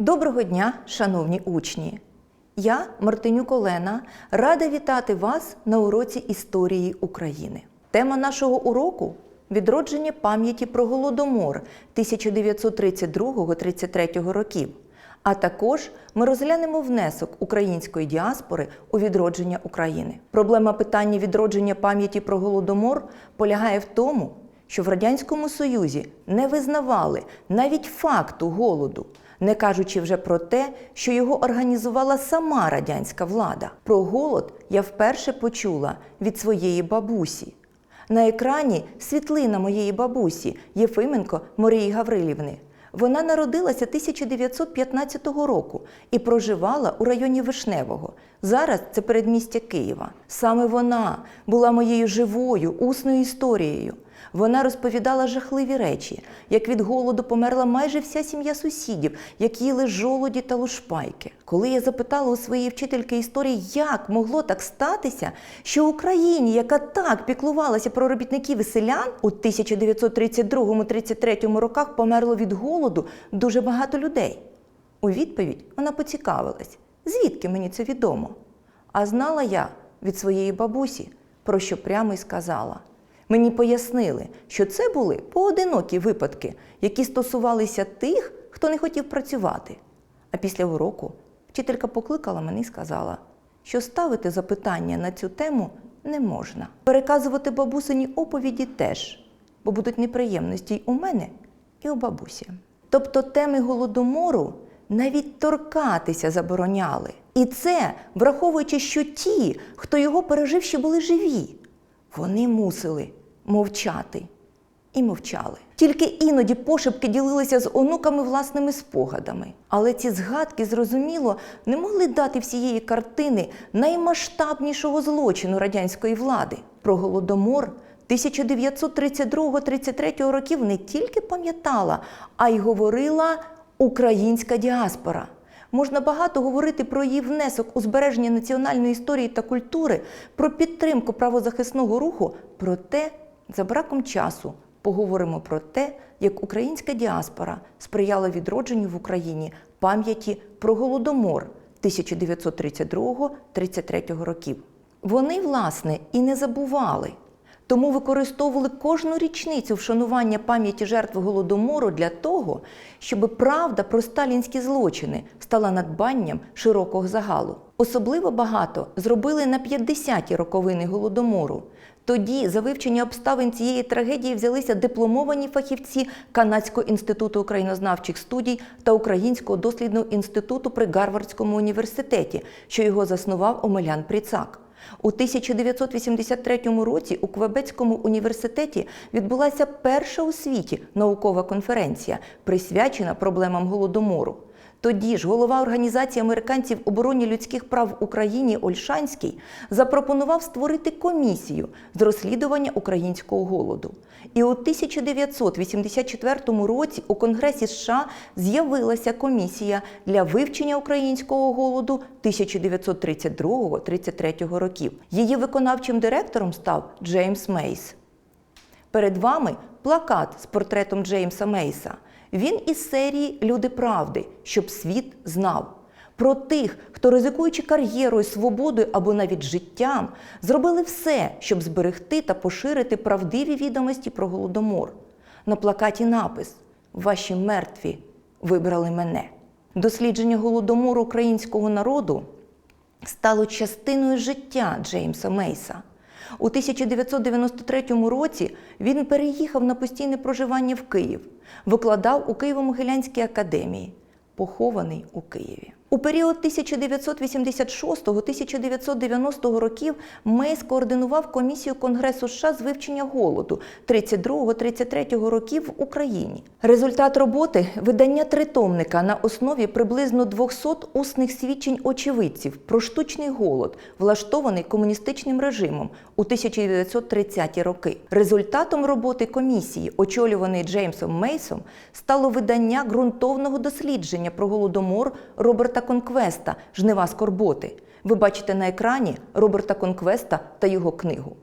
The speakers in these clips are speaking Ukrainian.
Доброго дня, шановні учні! Я, Мартинюк Олена, рада вітати вас на уроці історії України. Тема нашого уроку відродження пам'яті про голодомор 1932-33 років. А також ми розглянемо внесок української діаспори у відродження України. Проблема питання відродження пам'яті про голодомор полягає в тому, що в Радянському Союзі не визнавали навіть факту голоду, не кажучи вже про те, що його організувала сама радянська влада. Про голод я вперше почула від своєї бабусі. На екрані світлина моєї бабусі Єфименко Марії Гаврилівни. Вона народилася 1915 року і проживала у районі Вишневого. Зараз це передмістя Києва. Саме вона була моєю живою усною історією. Вона розповідала жахливі речі, як від голоду померла майже вся сім'я сусідів, як їли жолоді та лушпайки. Коли я запитала у своєї вчительки історії, як могло так статися, що Україні, яка так піклувалася про робітників і селян, у 1932-33 роках померло від голоду дуже багато людей. У відповідь вона поцікавилась, звідки мені це відомо. А знала я від своєї бабусі, про що прямо й сказала. Мені пояснили, що це були поодинокі випадки, які стосувалися тих, хто не хотів працювати. А після уроку вчителька покликала мене і сказала, що ставити запитання на цю тему не можна. Переказувати бабусині оповіді теж, бо будуть неприємності й у мене, і у бабусі. Тобто теми голодомору навіть торкатися забороняли. І це враховуючи, що ті, хто його пережив, ще були живі. Вони мусили мовчати і мовчали. Тільки іноді пошепки ділилися з онуками власними спогадами. Але ці згадки, зрозуміло, не могли дати всієї картини наймасштабнішого злочину радянської влади. Про голодомор 1932-33 років не тільки пам'ятала, а й говорила українська діаспора. Можна багато говорити про її внесок у збереження національної історії та культури, про підтримку правозахисного руху, проте за браком часу поговоримо про те, як українська діаспора сприяла відродженню в Україні пам'яті про голодомор 1932-33 років. Вони, власне, і не забували. Тому використовували кожну річницю вшанування пам'яті жертв голодомору для того, щоб правда про сталінські злочини стала надбанням широкого загалу. Особливо багато зробили на 50-ті роковини голодомору. Тоді за вивчення обставин цієї трагедії взялися дипломовані фахівці Канадського інституту українознавчих студій та Українського дослідного інституту при Гарвардському університеті, що його заснував Омелян Пріцак. У 1983 році у Квебецькому університеті відбулася перша у світі наукова конференція, присвячена проблемам голодомору. Тоді ж голова організації американців обороні людських прав в Україні Ольшанський запропонував створити комісію з розслідування українського голоду. І у 1984 році у Конгресі США з'явилася комісія для вивчення українського голоду 1932-33 років. Її виконавчим директором став Джеймс Мейс. Перед вами плакат з портретом Джеймса Мейса. Він із серії Люди правди, щоб світ знав. Про тих, хто, ризикуючи кар'єрою, свободою або навіть життям, зробили все, щоб зберегти та поширити правдиві відомості про голодомор. На плакаті напис Ваші мертві вибрали мене. Дослідження голодомору українського народу стало частиною життя Джеймса Мейса. У 1993 році він переїхав на постійне проживання в Київ, викладав у Києво-Могилянській академії, похований у Києві. У період 1986-1990 років Мейс координував комісію Конгресу США з вивчення голоду 32-33 років в Україні. Результат роботи видання тритомника на основі приблизно 200 усних свідчень очевидців про штучний голод, влаштований комуністичним режимом у 1930-ті роки. Результатом роботи комісії, очолюваної Джеймсом Мейсом, стало видання ґрунтовного дослідження про голодомор Роберта Конквеста Жнива скорботи. Ви бачите на екрані Роберта Конквеста та його книгу.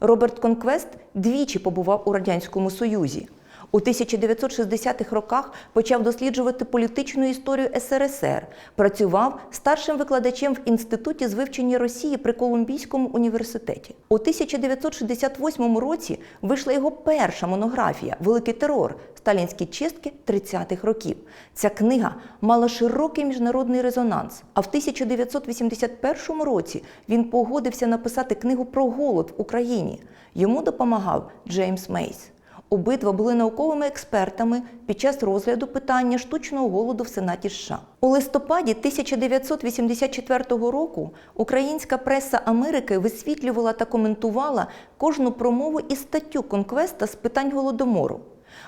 Роберт Конквест двічі побував у Радянському Союзі. У 1960-х роках почав досліджувати політичну історію СРСР. Працював старшим викладачем в інституті з вивчення Росії при Колумбійському університеті. У 1968 році вийшла його перша монографія Великий терор сталінські чистки 30-х років. Ця книга мала широкий міжнародний резонанс. А в 1981 році він погодився написати книгу про голод в Україні. Йому допомагав Джеймс Мейс. Обидва були науковими експертами під час розгляду питання штучного голоду в Сенаті США. У листопаді 1984 року українська преса Америки висвітлювала та коментувала кожну промову і статтю Конквеста з питань голодомору,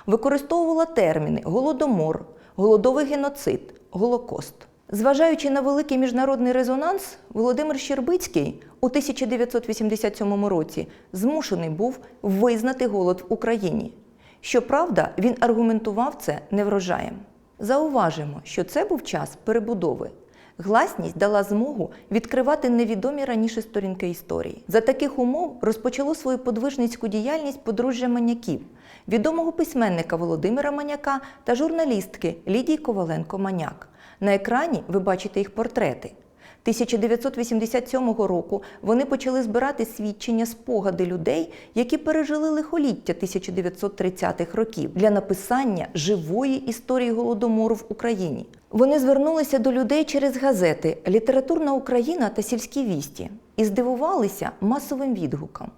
використовувала терміни голодомор, голодовий геноцид, голокост. Зважаючи на великий міжнародний резонанс, Володимир Щербицький у 1987 році змушений був визнати голод в Україні. Щоправда, він аргументував це неврожаєм. Зауважимо, що це був час перебудови. Гласність дала змогу відкривати невідомі раніше сторінки історії. За таких умов розпочало свою подвижницьку діяльність подружжя маняків, відомого письменника Володимира Маняка та журналістки Лідії Коваленко-Маняк. На екрані ви бачите їх портрети. 1987 року вони почали збирати свідчення спогади людей, які пережили лихоліття 1930-х років для написання живої історії голодомору в Україні. Вони звернулися до людей через газети Літературна Україна та сільські вісті і здивувалися масовим відгуком.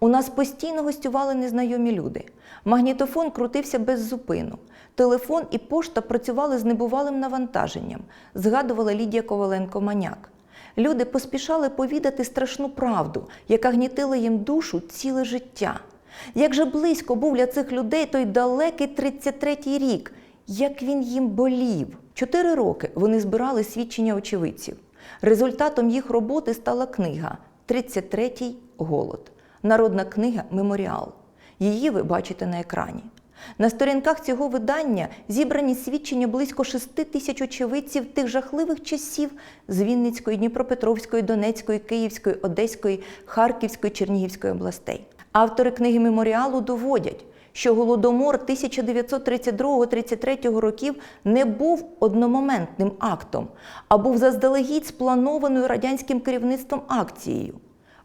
У нас постійно гостювали незнайомі люди. Магнітофон крутився без зупину. Телефон і пошта працювали з небувалим навантаженням, згадувала Лідія Коваленко-Маняк. Люди поспішали повідати страшну правду, яка гнітила їм душу ціле життя. Як же близько був для цих людей той далекий 33-й рік, як він їм болів. Чотири роки вони збирали свідчення очевидців. Результатом їх роботи стала книга «33-й голод. Народна книга Меморіал. Її ви бачите на екрані. На сторінках цього видання зібрані свідчення близько 6 тисяч очевидців тих жахливих часів з Вінницької, Дніпропетровської, Донецької, Київської, Одеської, Харківської, Чернігівської областей. Автори книги меморіалу доводять, що голодомор 1932-33 років не був одномоментним актом, а був заздалегідь спланованою радянським керівництвом акцією.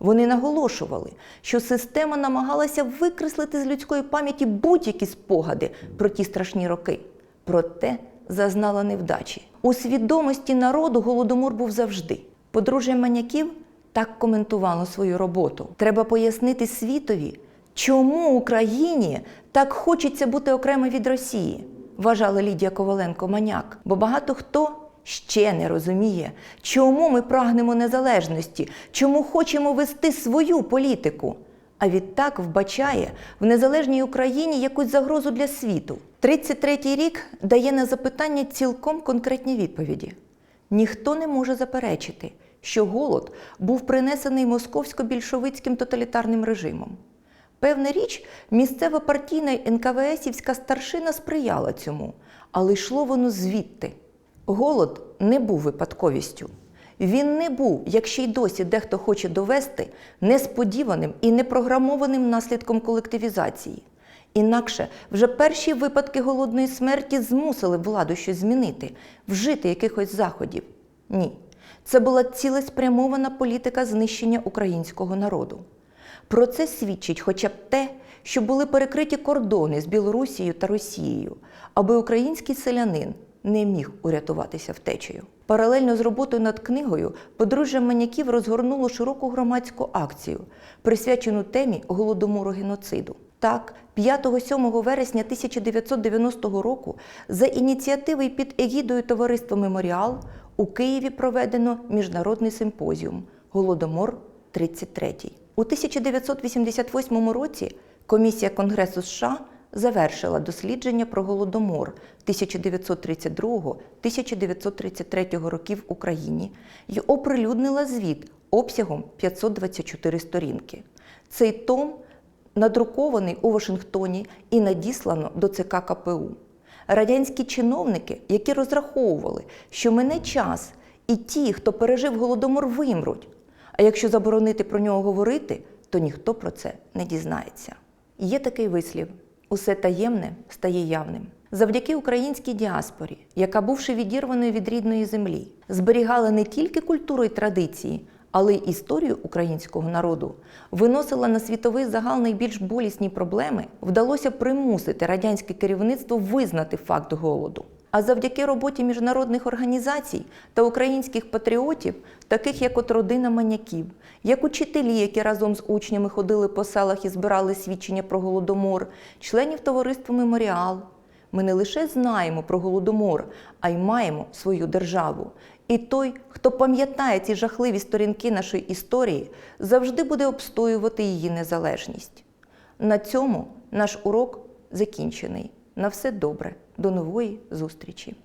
Вони наголошували, що система намагалася викреслити з людської пам'яті будь-які спогади про ті страшні роки. Проте зазнала невдачі. У свідомості народу голодомор був завжди. Подружжя маняків так коментувало свою роботу. Треба пояснити світові, чому Україні так хочеться бути окремо від Росії, вважала Лідія Коваленко-Маняк. Бо багато хто ще не розуміє, чому ми прагнемо незалежності, чому хочемо вести свою політику. А відтак вбачає в незалежній Україні якусь загрозу для світу. 33-й рік дає на запитання цілком конкретні відповіді. Ніхто не може заперечити, що голод був принесений московсько-більшовицьким тоталітарним режимом. Певна річ, місцева партійна НКВСівська старшина сприяла цьому, але йшло воно звідти. Голод не був випадковістю. Він не був, як ще й досі дехто хоче довести, несподіваним і непрограмованим наслідком колективізації. Інакше вже перші випадки голодної смерті змусили владу щось змінити, вжити якихось заходів. Ні, це була цілеспрямована політика знищення українського народу. Про це свідчить хоча б те, що були перекриті кордони з Білорусією та Росією, аби український селянин не міг урятуватися втечею. Паралельно з роботою над книгою подружжя маняків розгорнуло широку громадську акцію, присвячену темі голодомору геноциду. Так, 5-7 вересня 1990 року за ініціативи під егідою товариства Меморіал у Києві проведено міжнародний симпозіум Голодомор 33. У 1988 році комісія Конгресу США завершила дослідження про голодомор 1932-1933 років в Україні і оприлюднила звіт обсягом 524 сторінки. Цей том надрукований у Вашингтоні і надіслано до ЦК КПУ. Радянські чиновники, які розраховували, що мине час, і ті, хто пережив голодомор, вимруть. А якщо заборонити про нього говорити, то ніхто про це не дізнається. Є такий вислів: Усе таємне стає явним. Завдяки українській діаспорі, яка, бувши відірваною від рідної землі, зберігала не тільки культуру і традиції, але й історію українського народу, виносила на світовий загал найбільш болісні проблеми, вдалося примусити радянське керівництво визнати факт голоду. А завдяки роботі міжнародних організацій та українських патріотів, таких як от родина маняків, як учителі, які разом з учнями ходили по селах і збирали свідчення про голодомор, членів товариства Меморіал, ми не лише знаємо про голодомор, а й маємо свою державу. І той, хто пам'ятає ці жахливі сторінки нашої історії, завжди буде обстоювати її незалежність. На цьому наш урок закінчений. На все добре. До нової зустрічі!